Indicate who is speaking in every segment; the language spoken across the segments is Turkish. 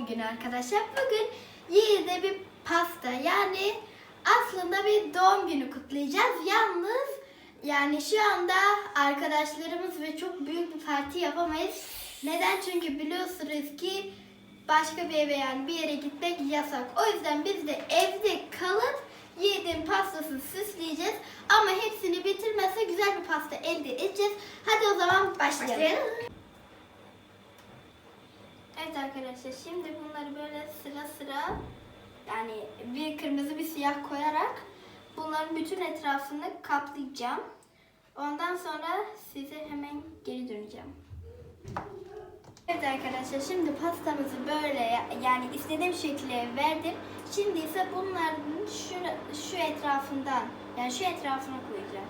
Speaker 1: doğum günü arkadaşlar. Bugün Yiğit'e bir pasta yani aslında bir doğum günü kutlayacağız. Yalnız yani şu anda arkadaşlarımız ve çok büyük bir parti yapamayız. Neden? Çünkü biliyorsunuz ki başka bir eve yani bir yere gitmek yasak. O yüzden biz de evde kalıp Yiğit'in pastasını süsleyeceğiz. Ama hepsini bitirmezse güzel bir pasta elde edeceğiz. Hadi o zaman başlayalım. Evet arkadaşlar şimdi bunları böyle sıra sıra yani bir kırmızı bir siyah koyarak bunların bütün etrafını kaplayacağım. Ondan sonra size hemen geri döneceğim. Evet arkadaşlar şimdi pastamızı böyle yani istediğim şekilde verdim. Şimdi ise bunların şu, şu etrafından yani şu etrafına koyacağım.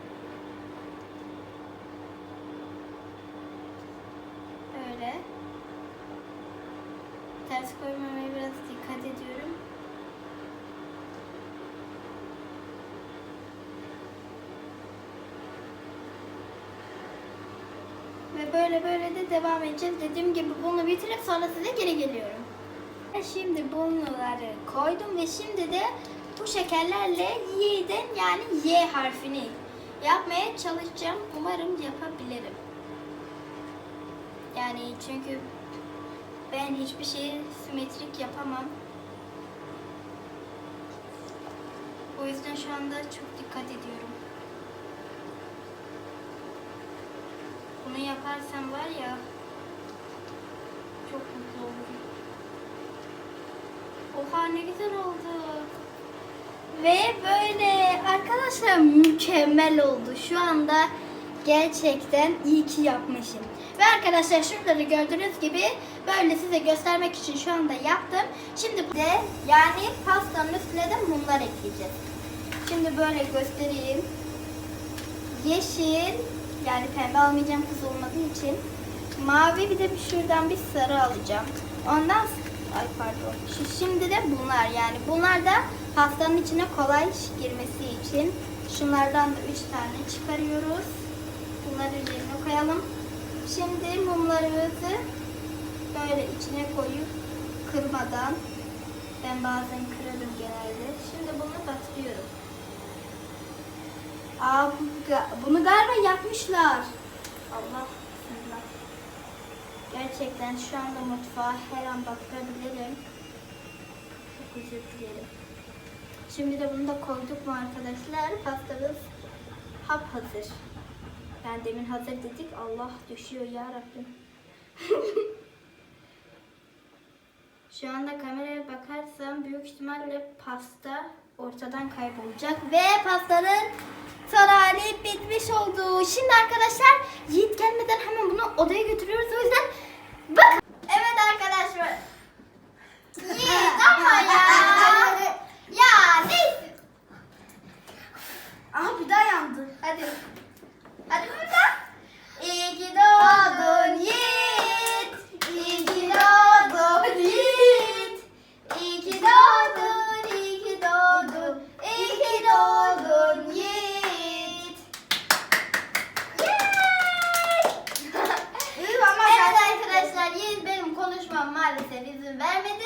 Speaker 1: Böyle. Ters koymamaya biraz dikkat ediyorum. Ve böyle böyle de devam edeceğiz. Dediğim gibi bunu bitirip sonra size geri geliyorum. Şimdi bunları koydum ve şimdi de bu şekerlerle Y'den yani Y harfini yapmaya çalışacağım. Umarım yapabilirim. Yani çünkü ben hiçbir şeyi simetrik yapamam. O yüzden şu anda çok dikkat ediyorum. Bunu yaparsam var ya çok mutlu olurum. Oha ne güzel oldu. Ve böyle arkadaşlar mükemmel oldu. Şu anda gerçekten iyi ki yapmışım. Ve arkadaşlar şunları gördüğünüz gibi böyle size göstermek için şu anda yaptım. Şimdi de yani pastanın üstüne de mumlar ekleyeceğiz. Şimdi böyle göstereyim. Yeşil yani pembe almayacağım kız olmadığı için. Mavi bir de bir şuradan bir sarı alacağım. Ondan ay pardon. Şimdi de bunlar yani bunlar da pastanın içine kolay girmesi için şunlardan da 3 tane çıkarıyoruz. Bunları üzerine koyalım. Şimdi mumlarımızı böyle içine koyup kırmadan ben bazen kırarım genelde. Şimdi bunu batırıyorum. Aa, bunu galiba yapmışlar. Allah bismillah. Gerçekten şu anda mutfağa her an bakabilirim. Çok özür dilerim. Şimdi de bunu da koyduk mu arkadaşlar? Pastamız hap hazır. Yani demin hazır dedik. Allah düşüyor ya Rabbim. Şu anda kameraya bakarsam büyük ihtimalle pasta ortadan kaybolacak ve pastanın son hali bitmiş oldu. Şimdi arkadaşlar Yiğit gelmeden hemen bunu odaya götürüyoruz. O yüzden bak. Evet arkadaşlar. Yiğit ama ya. ya neyse.
Speaker 2: Aha bir daha yandı.
Speaker 1: Hadi. Hadi burada. İyi ki doğdun Yiğit. İyi ki doğdun Yiğit. İyi ki doğdun, iyi ki doğdun. İyi ki doğdun Yiğit. Yay!
Speaker 2: Üf, ama
Speaker 1: evet arkadaşlar Yiğit benim konuşmam maalesef izin vermedi.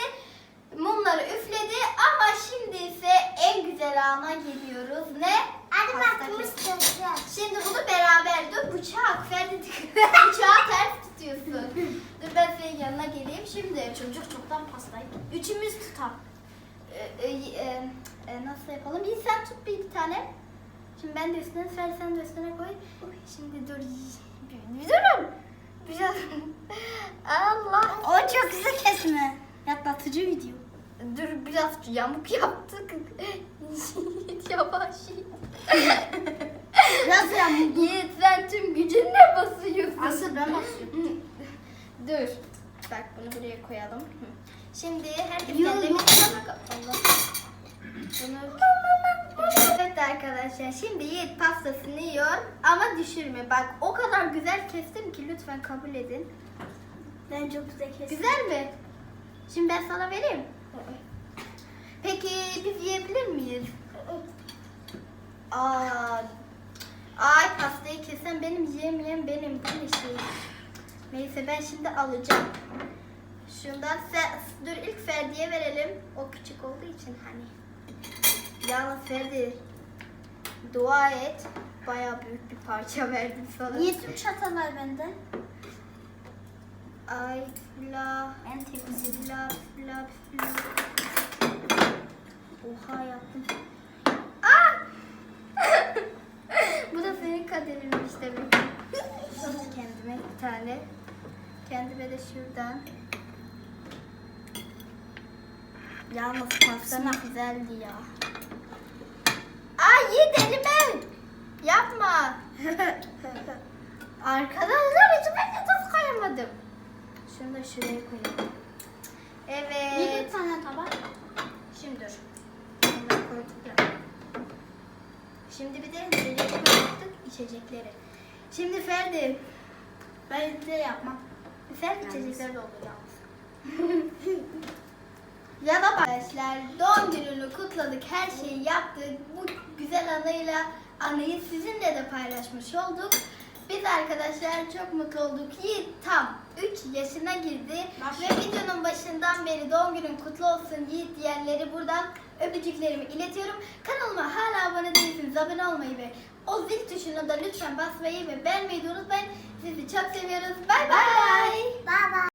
Speaker 1: Mumları üfledi ama şimdi ise ana geliyoruz. Ne?
Speaker 2: Hadi
Speaker 1: Pasta
Speaker 2: bak
Speaker 1: kesiyor. Şimdi bunu beraber dur bıçak Ferdi bıçağı ters tutuyorsun. dur ben senin yanına geleyim şimdi.
Speaker 2: Çocuk çoktan pastayı.
Speaker 1: Üçümüz tutar. Ee, e, e, e, nasıl yapalım? İyi sen tut bir, bir tane. Şimdi ben de üstüne Ferdi sen de üstüne koy. Şimdi dur. Bir, bir durun. Biraz. Allah.
Speaker 2: O çok güzel kesme. Yatlatıcı video.
Speaker 1: Dur biraz yamuk yaptık. Yavaş.
Speaker 2: Nasıl yamuk?
Speaker 1: Yiğit sen tüm gücünle basıyorsun.
Speaker 2: Asıl ben basıyorum.
Speaker 1: Dur. Bak bunu buraya koyalım. Şimdi herkes
Speaker 2: Yo,
Speaker 1: kendi
Speaker 2: yo.
Speaker 1: Allah. Bunu... Evet arkadaşlar şimdi Yiğit pastasını yiyor ama düşürme. Bak o kadar güzel kestim ki lütfen kabul edin.
Speaker 2: Ben çok güzel kestim.
Speaker 1: Güzel mi? Şimdi ben sana vereyim. Peki biz yiyebilir miyiz? Aa, ay pastayı kesen benim yiyemeyen benim. Bu ne şey? Neyse ben şimdi alacağım. Şundan dur ilk Ferdi'ye verelim. O küçük olduğu için hani. Yalnız Ferdi dua et. Bayağı büyük bir parça verdim sana.
Speaker 2: Niye tüm çatallar bende?
Speaker 1: Ay la
Speaker 2: En temizi.
Speaker 1: Bismillah, bismillah, bismillah. Oha yaptım. Aa! Bu kaderinmiş demek. Kendime bir tane. Kendime de şuradan. Yalnız pastana güzeldi ya. Ay Yiğit elime. Yapma. Arkadaşlar içime tuz koyamadım. Şunu da şuraya koyayım. Evet.
Speaker 2: Bir tane tabak?
Speaker 1: Şimdi dur. Şimdi bir de içecekleri. Şimdi Ferdi.
Speaker 2: Ben de yapmam.
Speaker 1: Ferdi içecekler de olur yalnız. ya da arkadaşlar doğum gününü kutladık. Her şeyi yaptık. Bu güzel anıyla anıyı sizinle de paylaşmış olduk. Biz arkadaşlar çok mutlu olduk. Yiğit tam 3 yaşına girdi.
Speaker 2: Maşallah.
Speaker 1: Ve videonun başından beri doğum günün kutlu olsun Yiğit diyenleri buradan öpücüklerimi iletiyorum. Kanalıma hala abone değilseniz abone olmayı ve o zil tuşuna da lütfen basmayı ve beğenmeyi de unutmayın. Sizi çok seviyoruz. Bay bay.
Speaker 2: Bye bye.